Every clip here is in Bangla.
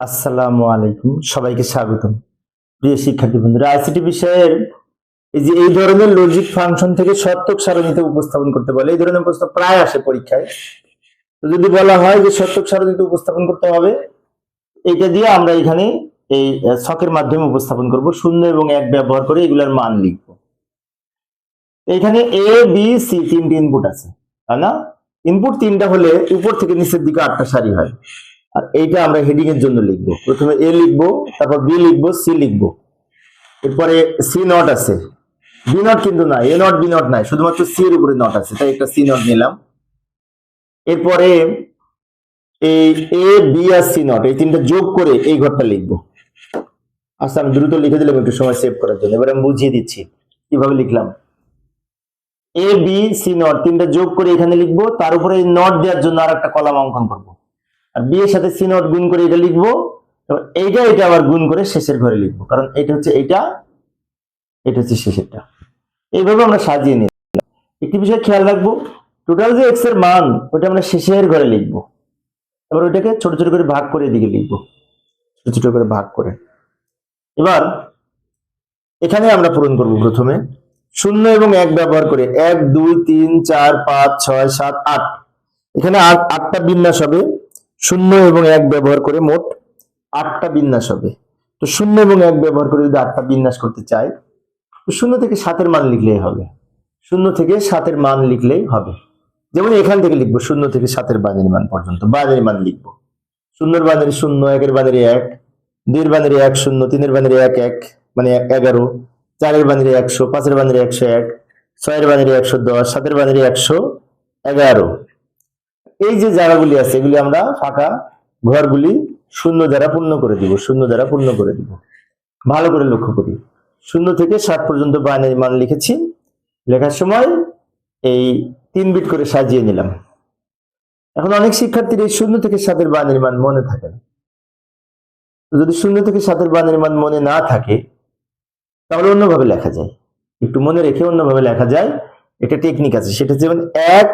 আসসালামু আলাইকুম। সবাইকে স্বাগতম। প্রিয় শিক্ষার্থী বন্ধুরা, আইসিটি বিষয়ের এই যে এই ধরনের লজিক ফাংশন থেকে সত্যক সারণীতে উপস্থাপন করতে বলে, এই ধরনের প্রশ্ন প্রায় আসে পরীক্ষায়। তো যদি বলা হয় যে সত্যক সারণীতে উপস্থাপন করতে হবে এইটা দিয়ে আমরা এখানে এই ছকের মাধ্যমে উপস্থাপন করব, শূন্য এবং এক ব্যবহার করে এগুলার মান লিখব। এখানে এ বি সি তিনটি ইনপুট আছে, তাই না? ইনপুট তিনটা হলে উপর থেকে নিচের দিকে আটটা সারি হয়। আর এইটা আমরা হেডিং এর জন্য লিখব। প্রথমে এ লিখব, তারপর বি লিখব সি লিখব। এরপরে সি নট আছে। বি নট কিন্তু নাই এ নট বি নট নাই, শুধুমাত্র সি এর উপরে নট আছে, তাই একটা সি নট নিলাম। এরপরে এই এ বি আর সি নট এই তিনটা যোগ করে এই ঘরটা লিখব। আচ্ছা আমি দ্রুত লিখে দিলাম একটু সময় সেভ করার জন্য। এবার আমি বুঝিয়ে দিচ্ছি, কীভাবে লিখলাম? এ বি সি নট তিনটা যোগ করে এখানে লিখব, তার উপরে নট দেওয়ার জন্য আর একটা কলাম অঙ্কন করব। আর বি এর সাথে সি নট গুণ করে এটা লিখব এইটা এটা আবার গুণ করে শেষের ঘরে লিখব, কারণ এটা হচ্ছে এইটা, এটা হচ্ছে শেষেরটা। এইভাবে আমরা সাজিয়ে নিই একটি বিষয় খেয়াল রাখব টোটাল যে এক্সের মান ওটা আমরা শেষের ঘরে লিখব। এবার ওইটাকে ছোট ছোট করে ভাগ করে এদিকে লিখব। ছোট ছোট করে ভাগ করে। এবার, এখানে আমরা পূরণ করব প্রথমে। শূন্য এবং এক ব্যবহার করে এক, দুই, তিন, চার, পাঁচ, ছয়, সাত, আট। এখানে আট, আটটা বিন্যাস হবে। শূন্য এবং এক ব্যবহার করে মোট আটটা বিন্যাস হবে। তো শূন্য এবং এক ব্যবহার করে যদি আটটা বিন্যাস করতে চাই, তো শূন্য থেকে সাতের মান লিখলেই হবে। শূন্য থেকে সাতের মান লিখলেই হবে। যেমন এখান থেকে লিখব, শূন্য থেকে সাতের বাজারি মান পর্যন্ত বাজারি মান লিখব। শূন্যর বাজারে শূন্য, একের বাজারে এক, দুইয়ের বাজারে এক শূন্য, তিনের বাজারে এক এক মানে এগারো, চারের বাজারে একশো, পাঁচের বাজারে একশো এক, ছয়ের বাজারে একশো দশ, সাতের বাজারে একশো এগারো। এই যে জায়গাগুলি আছে, এগুলি আমরা ফাঁকা ঘরগুলি শূন্য দ্বারা পূর্ণ করে দিব, শূন্য দ্বারা পূর্ণ করে দিব। ভালো করে লক্ষ্য করি। শূন্য থেকে ষাট পর্যন্ত বাইনারি মান লিখেছি। লেখার সময় এই তিন বিট করে সাজিয়ে নিলাম। এখন অনেক শিক্ষার্থীর এই শূন্য থেকে সাতের বাইনারি মান মনে থাকে না। যদি শূন্য থেকে সাতের বাইনারি মান মনে না থাকে, তাহলে অন্যভাবে লেখা যায়। একটু মনে রেখে অন্যভাবে লেখা যায়। একটা টেকনিক আছে, সেটা যেমন এক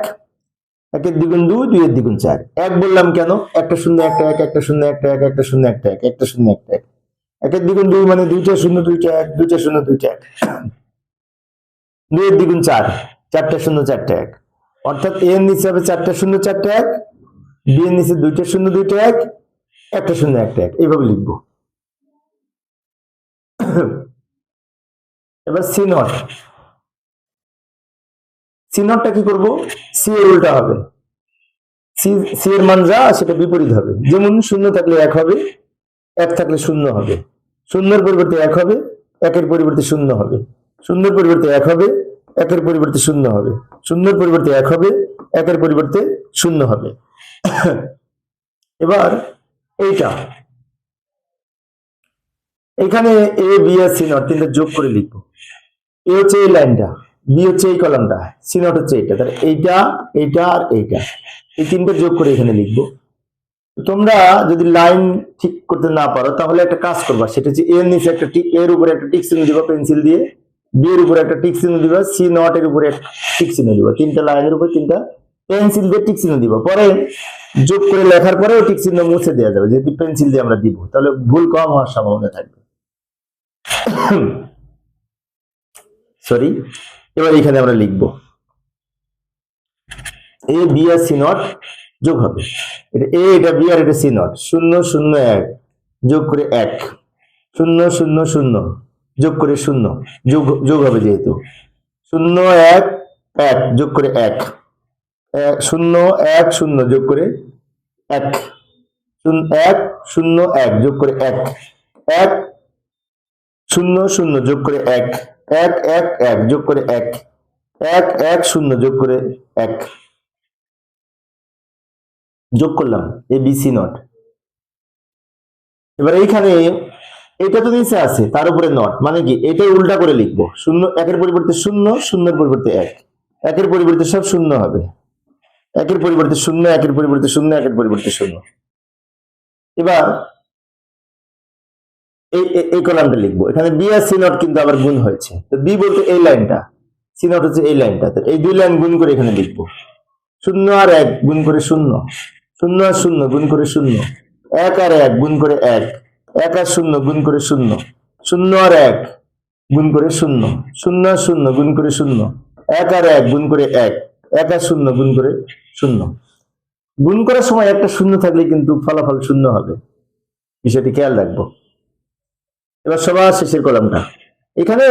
একের দ্বিগুণ দুই দুইয়ের দ্বিগুণ চার। এক বললাম কেন? একটা শূন্য, একটা এক, একটা শূন্য, একটা এক, একটা শূন্য, একটা এক, একটা শূন্য, একটা এক। একের দ্বিগুণ দুই মানে দুইটা শূন্য দুইটা এক দুইটা শূন্য দুইটা এক দুইয়ের দ্বিগুণ চার, চারটা শূন্য, চারটা এক। অর্থাৎ এর নিচে হবে চারটা শূন্য, চারটা এক, বি এর নিচে দুইটা শূন্য, দুইটা এক, একটা শূন্য, একটা এক। এইভাবে লিখব। এবার সি নট নটটা কি করব? সি এর উল্টা হবে। সি সি এর মান যা, সেটা বিপরীত হবে। যেমন শূন্য থাকলে এক হবে, এক থাকলে শূন্য হবে। শূন্যের পরিবর্তে এক হবে, একের পরিবর্তে শূন্য হবে। শূন্যের পরিবর্তে এক হবে, একের পরিবর্তে শূন্য হবে। শূন্যের পরিবর্তে এক হবে, একের পরিবর্তে শূন্য হবে। এবার এইটা। এখানে এ, বি আর সি নট, তিনটা যোগ করে লিখব। এ হচ্ছে এই লাইনটা। বি হচ্ছে এই কলামটা, সি নট হচ্ছে তাহলে এইটা এইটা আর এইটা। এই তিনটা যোগ করে এখানে লিখব। তোমরা যদি লাইন ঠিক করতে না পারো, তাহলে একটা কাজ করবা, সেটা হচ্ছে এর নিচে একটা এর উপরে একটা টিক চিহ্ন দিবা পেন্সিল দিয়ে বি এর উপরে একটা টিক চিহ্ন দিবা সি নট এর উপরে একটা টিক চিহ্ন দিবা, তিনটা লাইনের উপরে তিনটা পেন্সিল দিয়ে টিক চিহ্ন দিবা। পরে যোগ করে লেখার পরে ওই টিক চিহ্ন মুছে দেওয়া যাবে, যেহেতু পেন্সিল দিয়ে আমরা দিব, তাহলে ভুল কম হওয়ার সম্ভাবনা থাকবে। সরি এবার এখানে আমরা লিখব এ বি আর সি নট যোগ হবে। এটা এ এটা বি আর এটা সি নট শূন্য শূন্য, এক। যোগ করে এক। শূন্য শূন্য শূন্য। যোগ করে শূন্য। যোগ যোগ হবে যেহেতু। শূন্য, এক এক। যোগ করে এক। শূন্য এক, শূন্য। যোগ করে এক। এক, শূন্য, এক। যোগ করে এক। এক, শূন্য শূন্য। যোগ করে এক। এক এক এক, যোগ করে এক। এক এক, শূন্য, যোগ করে এক। যোগ করলাম, এ, বি, সি, নট। এবার এইখানে এটা তো নিচে আছে, তার উপরে নট। মানে কি? এটাই উল্টা করে লিখব। শূন্য, একের পরিবর্তে শূন্য, শূন্যের পরিবর্তে এক। একের পরিবর্তে সব শূন্য হবে। একের পরিবর্তে শূন্য, একের পরিবর্তে শূন্য, একের পরিবর্তে শূন্য। এবার এই, এই- কলামটা লিখব। এখানে বি আর সি নট কিন্তু আবার গুণ হয়েছে। তো বি বলতে এই লাইনটা, সি নট হচ্ছে এই লাইনটা। তো এই দুই লাইন গুণ করে এখানে লিখব। শূন্য আর এক গুণ করে শূন্য। শূন্য আর শূন্য গুণ করে শূন্য। এক আর এক গুণ করে এক। এক আর শূন্য গুণ করে শূন্য। শূন্য আর এক গুণ করে শূন্য। শূন্য আর শূন্য গুণ করে শূন্য। এক আর এক গুণ করে এক। এক আর শূন্য গুণ করে শূন্য। গুণ করার সময় একটা শূন্য থাকলে কিন্তু ফলাফল শূন্য হবে। বিষয়টি খেয়াল রাখব। এবার সবার শেষের কলামটা। এখানে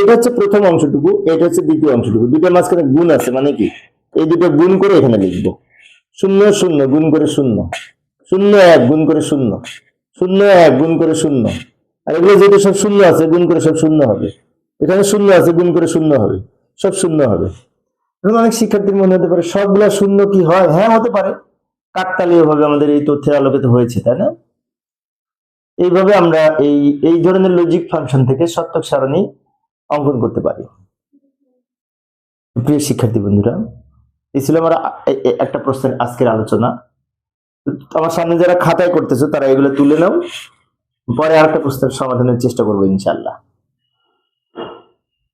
এটা হচ্ছে প্রথম অংশটুকু, এটা হচ্ছে দ্বিতীয় অংশটুকু। দুটোর মাঝখানে গুণ আছে মানে কি? এই দুটো গুণ করে এখানে লিখব। শূন্য শূন্য, গুণ করে শূন্য। শূন্য এক, গুণ করে শূন্য। শূন্য এক, গুণ করে শূন্য। আর এগুলো যেহেতু সব শূন্য আছে, গুণ করে সব শূন্য হবে। এখানে শূন্য আছে, গুণ করে শূন্য হবে। সব শূন্য হবে। এখন অনেক শিক্ষার্থীর মনে হতে পারে, সবগুলা শূন্য কি হয়? হ্যাঁ হতে পারে। কাকতালীয় ভাবে আমাদের এই তথ্যের আলোকিত হয়েছে, তাই না? এইভাবে আমরা এই এই ধরনের লজিক ফাংশন থেকে সত্যক সারণী অঙ্কন করতে পারি। প্রিয় শিক্ষার্থী বন্ধুরা, এই ছিল আমার একটা প্রশ্নের আজকের আলোচনা। আমার সামনে যারা খাতায় করতেছো, তারা এগুলো তুলে নাও। পরে আরেকটা প্রশ্নের সমাধানের চেষ্টা করব ইনশাল্লাহ